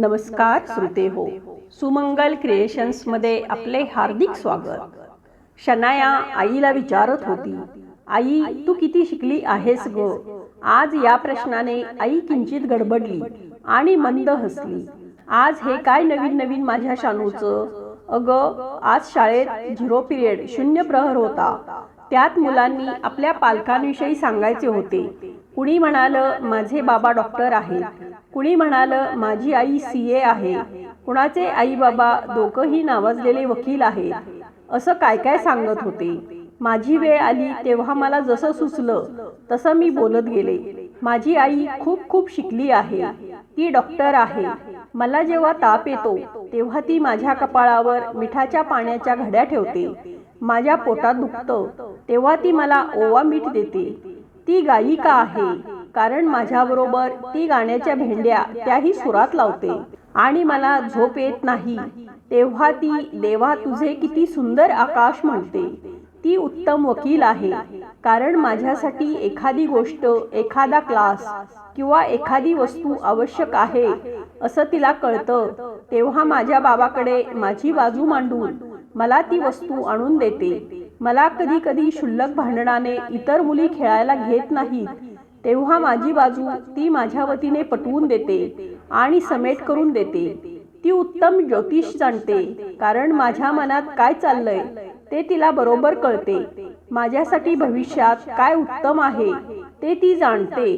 नमस्कार श्रोते हो. सुमंगल क्रिएशन्समध्ये आपले हार्दिक स्वागत. शनाया आईला विचारत होती आई तू किती शिकली आहेस ग? आज या प्रश्नाने आई किंचित गडबडली आणि मंद हसली. आज हे काय नवीन नवीन माझ्या शानूचं अगं आज शाळेत झिरो पिरियड शून्य प्रहर होता. त्यात मुलांनी आपल्या पालकांविषयी सांगायचे होते. कुणी म्हणालं माझे बाबा डॉक्टर आहेत. कुणी म्हणालं माझी आई सी ए आहे. कुणाचे आई बाबा दोघंही नावाजलेले वकील आहेत. असं काय काय सांगत होते. माझी वेळ आली तेव्हा मला जसं सुचलं तसं मी बोलत गेले. माझी आई खूप खूप शिकली आहे. ती डॉक्टर आहे. मला जेव्हा ताप येतो तेव्हा ती माझ्या कपाळावर मिठाच्या पाण्याच्या घड्या ठेवते. माझ्या पोटात दुखतं. तेव्हा ती मला ओवा मीठ देते. ती गायिका आहे. कारण माझ्याबरोबर ती गाण्याच्या भेंड्या त्याही सुरात लावते. आणि मला झोप येत नाही. तेव्हा ती देवा तुझे किती सुंदर आकाश म्हणते. ती उत्तम वकील आहे. कारण माझ्यासाठी एखादी गोष्ट एखादा क्लास किंवा एखादी वस्तू आवश्यक आहे असं तिला कळतं. तेव्हा माझ्या बाबाकडे माझी बाजू मांडून मला ती वस्तू आणून देते. मला कधी कधी शुल्लक भांडणाने इतर मुली खेळायला घेत नाहीत. तेव्हा माझी बाजू ती माझ्या वतीने पटवून देते आणि समेट करून देते. ती उत्तम ज्योतिष जाणते कारण माझ्या मनात काय चाललंय ते तिला बरोबर कळते. माझ्यासाठी भविष्यात काय उत्तम आहे ते ती जाणते.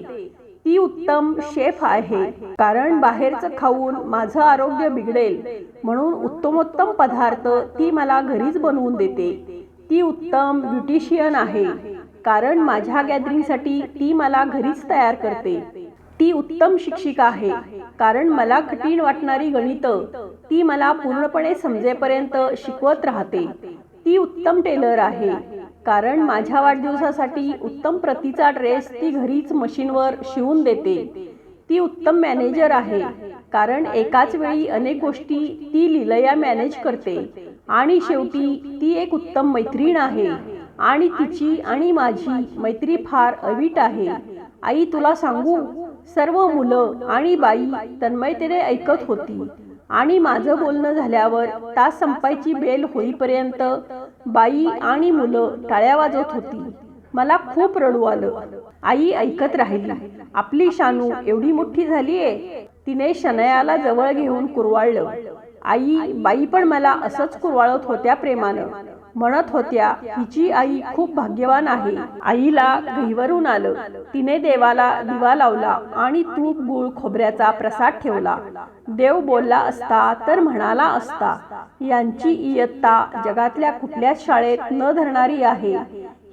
ती उत्तम शेफ आहे कारण बाहेरचं खाऊन माझं आरोग्य बिघडेल म्हणून उत्तमोत्तम पदार्थ ती मला घरीच बनवून देते. ती उत्तम ब्युटिशियन आहे. कारण माझ्या गॅदरिंगसाठी ती मला घरीच तयार करते. ती उत्तम शिक्षिका आहे. कारण मला कठीण वाटणारी गणितं ती मला पूर्णपणे समजेपर्यंत शिकवत राहते. ती उत्तम टेलर आहे. कारण माझ्या वाढदिवसासाठी उत्तम प्रतीचा ड्रेस ती घरीच मशीनवर शिवून देते. ती उत्तम मॅनेजर आहे. कारण एकाच वेळी अनेक गोष्टी ती लिलया मॅनेज करते. आणि शेवटी ती एक उत्तम मैत्रीण आहे. आणि तिची आणि माझी मैत्री फार अवीट आहे. आई तुला सांगू सर्व मुलं आणि बाई तन्मयतेने ऐकत होती. आणि माझं बोलणं झाल्यावर तास संपायची बेल होईपर्यंत बाई आणि मुलं टाळ्या वाजवत होती. मला खूप रडू आलं. आई ऐकत राहिली आपली शानू एवढी मोठी झालीये. तिने शनयाला जवळ घेऊन कुरवाळलं. आई बाई पण मला असंच कुरवाळत होत्या प्रेमानं. म्हणत होत्या हिची आई खूप भाग्यवान आहे. आईला घहीवरून आलं. तिने देवाला दिवा लावला आणि तूप गुळ खोबऱ्याचा प्रसाद ठेवला. देव बोलला असता तर म्हणाला असता यांची इयत्ता जगातल्या कुठल्याच शाळेत न धरणारी आहे.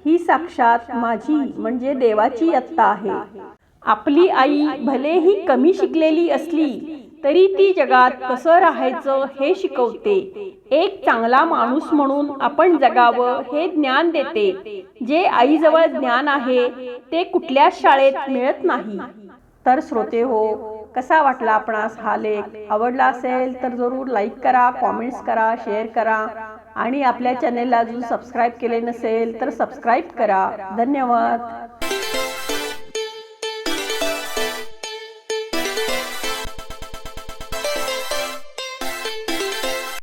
ही साक्षात माझी म्हणजे देवाची इयत्ता आहे. आपली आई भलेही कमी शिकलेली असली तरी ती जगात कसं राहायचं हे शिकवते. एक चांगला माणूस म्हणून आपण जगावं हे ज्ञान देते. जे आईजवळ ज्ञान आहे ते कुठल्याच शाळेत मिळत नाही. तर श्रोते हो कसा वाटला आपणास हा लेख? आवडला असेल तर जरूर लाईक करा कॉमेंट्स करा शेअर करा. आणि आपल्या चॅनेलला अजून सबस्क्राईब केले नसेल तर सबस्क्राईब करा. धन्यवाद.